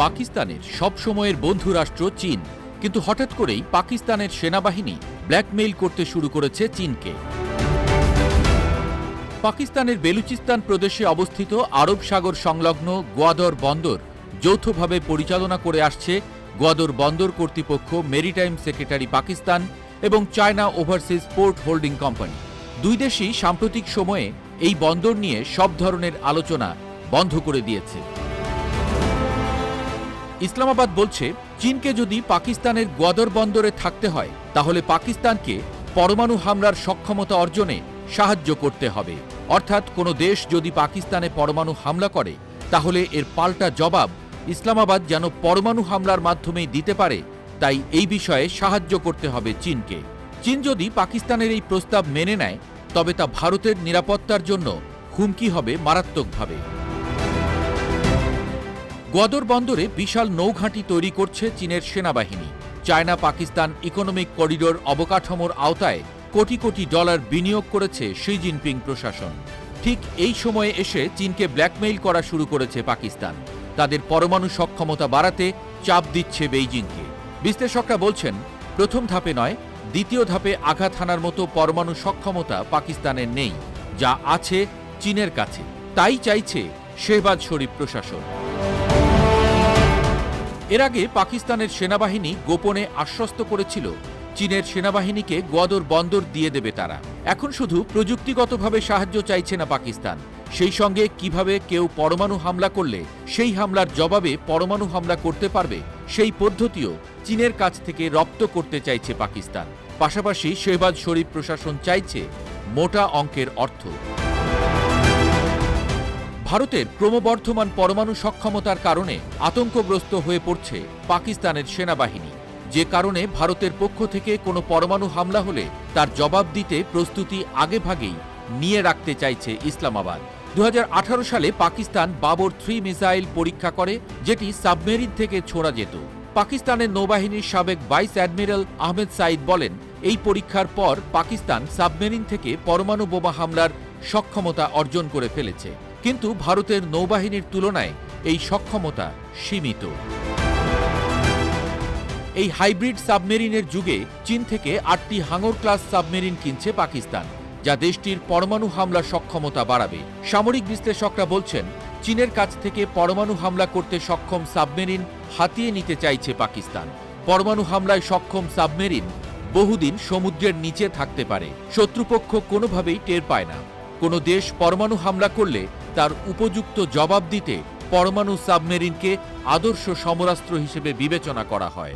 পাকিস্তানের সবসময়ের বন্ধু রাষ্ট্র চীন। কিন্তু হঠাৎ করেই পাকিস্তানের সেনাবাহিনী ব্ল্যাকমেইল করতে শুরু করেছে চীনকে। পাকিস্তানের বেলুচিস্তান প্রদেশে অবস্থিত আরব সাগর সংলগ্ন গোয়াদর বন্দর যৌথভাবে পরিচালনা করে আসছে গোয়াদর বন্দর কর্তৃপক্ষ মেরিটাইম সেক্রেটারি পাকিস্তান এবং China overseas port holding company. দুই দেশই সাম্প্রতিক সময়ে এই বন্দর নিয়ে সব ধরনের আলোচনা বন্ধ করে দিয়েছে। ইসলামাবাদ বলছে, চীনকে যদি পাকিস্তানের গোয়াদর বন্দরে থাকতে হয়, তাহলে পাকিস্তানকে পরমাণু হামলার সক্ষমতা অর্জনে সাহায্য করতে হবে। অর্থাৎ কোনো দেশ যদি পাকিস্তানে পরমাণু হামলা করে, তাহলে এর পাল্টা জবাব ইসলামাবাদ যেন পরমাণু হামলার মাধ্যমেই দিতে পারে, তাই এই বিষয়ে সাহায্য করতে হবে চীনকে। চীন যদি পাকিস্তানের এই প্রস্তাব মেনে নেয়, তবে তা ভারতের নিরাপত্তার জন্য হুমকি হবে মারাত্মকভাবে। গোয়াদর বন্দরে বিশাল নৌঘাঁটি তৈরি করছে চীনের সেনাবাহিনী। চায়না পাকিস্তান ইকোনমিক করিডোর অবকাঠামোর আওতায় কোটি কোটি ডলার বিনিয়োগ করেছে শি জিনপিং প্রশাসন। ঠিক এই সময়ে এসে চীনকে ব্ল্যাকমেইল করা শুরু করেছে পাকিস্তান। তাদের পরমাণু সক্ষমতা বাড়াতে চাপ দিচ্ছে বেইজিংকে। বিশ্লেষকরা বলছেন, প্রথম ধাপে নয়, দ্বিতীয় ধাপে আঘাত হানার মতো পরমাণু সক্ষমতা পাকিস্তানের নেই, যা আছে চীনের কাছে। তাই চাইছে শেহবাজ শরীফ প্রশাসন। এর আগে পাকিস্তানের সেনাবাহিনী গোপনে আশ্বস্ত করেছিল, চীনের সেনাবাহিনীকে গোয়াদর বন্দর দিয়ে দেবে তারা। এখন শুধু প্রযুক্তিগতভাবে সাহায্য চাইছে না পাকিস্তান। সেই সঙ্গে কীভাবে কেউ পরমাণু হামলা করলে, সেই হামলার জবাবে পরমাণু হামলা করতে পারবে, সেই পদ্ধতিও চীনের কাছ থেকে রপ্ত করতে চাইছে পাকিস্তান। পাশাপাশি শেহবাজ শরীফ প্রশাসন চাইছে মোটা অঙ্কের অর্থ। ভারতের ক্রমবর্ধমান পরমাণু সক্ষমতার কারণে আতঙ্কগ্রস্ত হয়ে পড়ছে পাকিস্তানের সেনাবাহিনী। যে কারণে ভারতের পক্ষ থেকে কোনো পরমাণু হামলা হলে তার জবাব দিতে প্রস্তুতি আগেভাগেই নিয়ে রাখতে চাইছে ইসলামাবাদ। দু হাজার আঠারো সালে পাকিস্তান বাবর থ্রি মিসাইল পরীক্ষা করে, যেটি সাবমেরিন থেকে ছোড়া যেত। পাকিস্তানের নৌবাহিনীর সাবেক ভাইস অ্যাডমিরাল আহমেদ সাইদ বলেন, এই পরীক্ষার পর পাকিস্তান সাবমেরিন থেকে পরমাণু বোমা হামলার সক্ষমতা অর্জন করে ফেলেছে। কিন্তু ভারতের নৌবাহিনীর তুলনায় এই সক্ষমতা সীমিত। এই হাইব্রিড সাবমেরিনের যুগে চীন থেকে আটটি হাঙর ক্লাস সাবমেরিন কিনছে পাকিস্তান, যা দেশটির পরমাণু হামলার সক্ষমতা বাড়াবে। সামরিক বিশ্লেষকরা বলছেন, চীনের কাছ থেকে পরমাণু হামলা করতে সক্ষম সাবমেরিন হাতিয়ে নিতে চাইছে পাকিস্তান। পরমাণু হামলায় সক্ষম সাবমেরিন বহুদিন সমুদ্রের নিচে থাকতে পারে। শত্রুপক্ষ কোনোভাবেই টের পায় না। কোনো দেশ পরমাণু হামলা করলে তার উপযুক্ত জবাব দিতে পরমাণু সাবমেরিনকে আদর্শ সমরাস্ত্র হিসেবে বিবেচনা করা হয়।